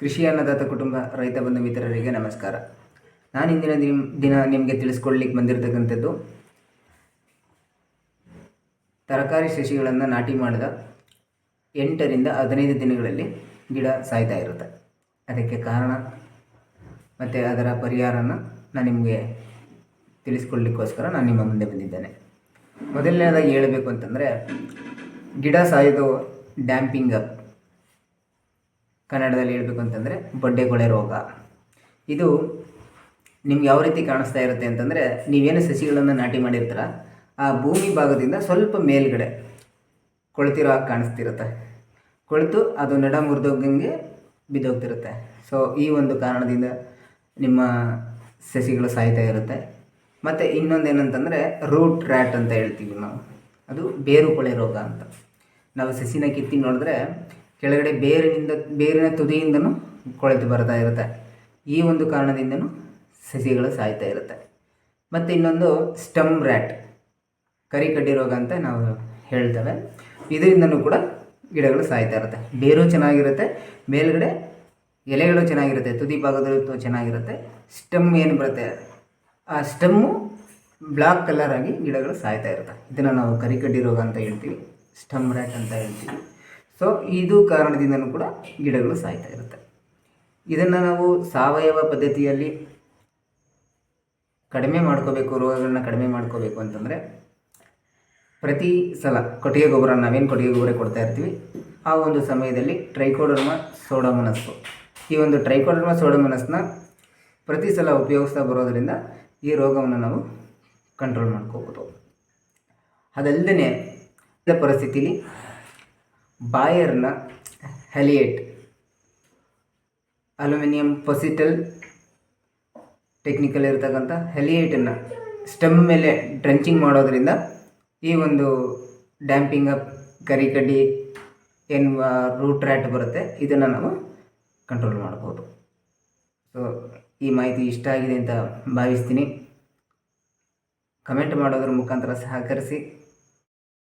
ಕೃಷಿ ಅನ್ನದಾತ ಕುಟುಂಬ ರೈತ ಬಂಧು ಮಿತ್ರರಿಗೆ ನಮಸ್ಕಾರ. ನಾನು ಇಂದಿನ ದಿನ ದಿನ ನಿಮಗೆ ತಿಳಿಸ್ಕೊಡ್ಲಿಕ್ಕೆ ಬಂದಿರತಕ್ಕಂಥದ್ದು ತರಕಾರಿ ಸಸಿಗಳನ್ನು ನಾಟಿ ಮಾಡಿದ ಎಂಟರಿಂದ ಹದಿನೈದು ದಿನಗಳಲ್ಲಿ ಗಿಡ ಸಾಯ್ತಾ ಇರುತ್ತೆ. ಅದಕ್ಕೆ ಕಾರಣ ಮತ್ತು ಅದರ ಪರಿಹಾರನ ನಾನು ನಿಮಗೆ ತಿಳಿಸ್ಕೊಡ್ಲಿಕ್ಕೋಸ್ಕರ ನಾನು ನಿಮ್ಮ ಮುಂದೆ ಬಂದಿದ್ದೇನೆ. ಮೊದಲನೇದಾಗಿ ಹೇಳಬೇಕು ಅಂತಂದರೆ ಗಿಡ ಸಾಯೋದು ಡ್ಯಾಂಪಿಂಗ್ ಕನ್ನಡದಲ್ಲಿ ಹೇಳಬೇಕು ಅಂತಂದರೆ ಬೊಡ್ಡೆಗೊಳೆ ರೋಗ. ಇದು ನಿಮ್ಗೆ ಯಾವ ರೀತಿ ಕಾಣಿಸ್ತಾ ಇರುತ್ತೆ ಅಂತಂದರೆ ನೀವೇನು ಸಸಿಗಳನ್ನು ನಾಟಿ ಮಾಡಿರ್ತೀರ, ಆ ಭೂಮಿ ಭಾಗದಿಂದ ಸ್ವಲ್ಪ ಮೇಲ್ಗಡೆ ಕೊಳ್ತಿರೋ ಹಾಗೆ ಕಾಣಿಸ್ತಿರುತ್ತೆ. ಕೊಳೆತು ಅದು ನಡ ಮುರಿದೋಗಂಗೆ ಬಿದ್ದೋಗ್ತಿರುತ್ತೆ. ಸೊ ಈ ಒಂದು ಕಾರಣದಿಂದ ನಿಮ್ಮ ಸಸಿಗಳು ಸಾಯ್ತಾ ಇರುತ್ತೆ. ಮತ್ತು ಇನ್ನೊಂದು ಏನಂತಂದರೆ ರೂಟ್ ರ್ಯಾಟ್ ಅಂತ ಹೇಳ್ತೀವಿ ನಾವು. ಅದು ಬೇರು ಕೊಳೆ ರೋಗ ಅಂತ. ನಾವು ಸಸಿನ ಕಿತ್ತಿ ನೋಡಿದ್ರೆ ಕೆಳಗಡೆ ಬೇರಿನಿಂದ, ಬೇರಿನ ತುದಿಯಿಂದನೂ ಕೊಳೆತು ಬರ್ತಾ ಇರುತ್ತೆ. ಈ ಒಂದು ಕಾರಣದಿಂದನೂ ಸಸಿಗಳು ಸಾಯ್ತಾ ಇರುತ್ತೆ. ಮತ್ತು ಇನ್ನೊಂದು ಸ್ಟಮ್ ರ್ಯಾಟ್, ಕರಿಕಡ್ಡಿ ರೋಗ ಅಂತ ನಾವು ಹೇಳ್ತೇವೆ. ಇದರಿಂದನೂ ಕೂಡ ಗಿಡಗಳು ಸಾಯ್ತಾ ಇರುತ್ತೆ. ಬೇರು ಚೆನ್ನಾಗಿರುತ್ತೆ, ಮೇಲುಗಡೆ ಎಲೆಗಳು ಚೆನ್ನಾಗಿರುತ್ತೆ, ತುದಿ ಭಾಗದಲ್ಲೂ ಚೆನ್ನಾಗಿರುತ್ತೆ. ಸ್ಟಮ್ ಏನು ಬರುತ್ತೆ? ಆ ಸ್ಟಮ್ಮು ಬ್ಲಾಕ್ ಕಲರ್ ಆಗಿ ಗಿಡಗಳು ಸಾಯ್ತಾ ಇರುತ್ತೆ. ಇದನ್ನು ನಾವು ಕರಿಕಡ್ಡಿ ರೋಗ ಅಂತ ಹೇಳ್ತೀವಿ, ಸ್ಟಮ್ ರ್ಯಾಟ್ ಅಂತ ಹೇಳ್ತೀವಿ. ಸೊ ಇದು ಕಾರಣದಿಂದಲೂ ಕೂಡ ಗಿಡಗಳು ಸಾಯ್ತಾ ಇರುತ್ತೆ. ಇದನ್ನು ನಾವು ಸಾವಯವ ಪದ್ಧತಿಯಲ್ಲಿ ಕಡಿಮೆ ಮಾಡ್ಕೋಬೇಕು, ರೋಗಗಳನ್ನ ಕಡಿಮೆ ಮಾಡ್ಕೋಬೇಕು ಅಂತಂದರೆ ಪ್ರತಿ ಸಲ ಕೊಟ್ಟಿಗೆ ಗೊಬ್ಬರ ನಾವೇನು ಕೊಟ್ಟಿಗೆ ಗೊಬ್ಬರ ಕೊಡ್ತಾ ಇರ್ತೀವಿ, ಆ ಒಂದು ಸಮಯದಲ್ಲಿ ಟ್ರೈಕೋಡರ್ಮ ಸೋಡಮನಸ್ಸು. ಈ ಒಂದು ಟ್ರೈಕೋಡರ್ಮ ಸೋಡಮನಸ್ಸನ್ನ ಪ್ರತಿ ಸಲ ಉಪಯೋಗಿಸ್ತಾ ಬರೋದರಿಂದ ಈ ರೋಗವನ್ನು ನಾವು ಕಂಟ್ರೋಲ್ ಮಾಡ್ಕೋಬೋದು. ಅದಲ್ಲದೆ ಪರಿಸ್ಥಿತಿಲಿ ಬಾಯರ್ನ ಹೆಲಿಯೇಟ್ ಅಲ್ಯೂಮಿನಿಯಂ ಪೊಸಿಟಲ್ ಟೆಕ್ನಿಕಲ್ ಇರತಕ್ಕಂಥ ಹೆಲಿಯೇಟನ್ನು ಸ್ಟೆಮ್ ಮೇಲೆ ಡ್ರೆಂಚಿಂಗ್ ಮಾಡೋದ್ರಿಂದ ಈ ಒಂದು ಡ್ಯಾಂಪಿಂಗ್ ಅಪ್ ಕರಿಕಡ್ಡಿ ಏನು ರೂಟ್ ರ್ಯಾಟ್ ಬರುತ್ತೆ. ಇದನ್ನು ನಾವು ಕಂಟ್ರೋಲ್ ಮಾಡ್ಬೋದು. ಸೊ, ಈ ಮಾಹಿತಿ ಇಷ್ಟ ಆಗಿದೆ ಅಂತ ಭಾವಿಸ್ತೀನಿ. ಕಮೆಂಟ್ ಮಾಡೋದ್ರ ಮುಖಾಂತರ ಸಹಕರಿಸಿ.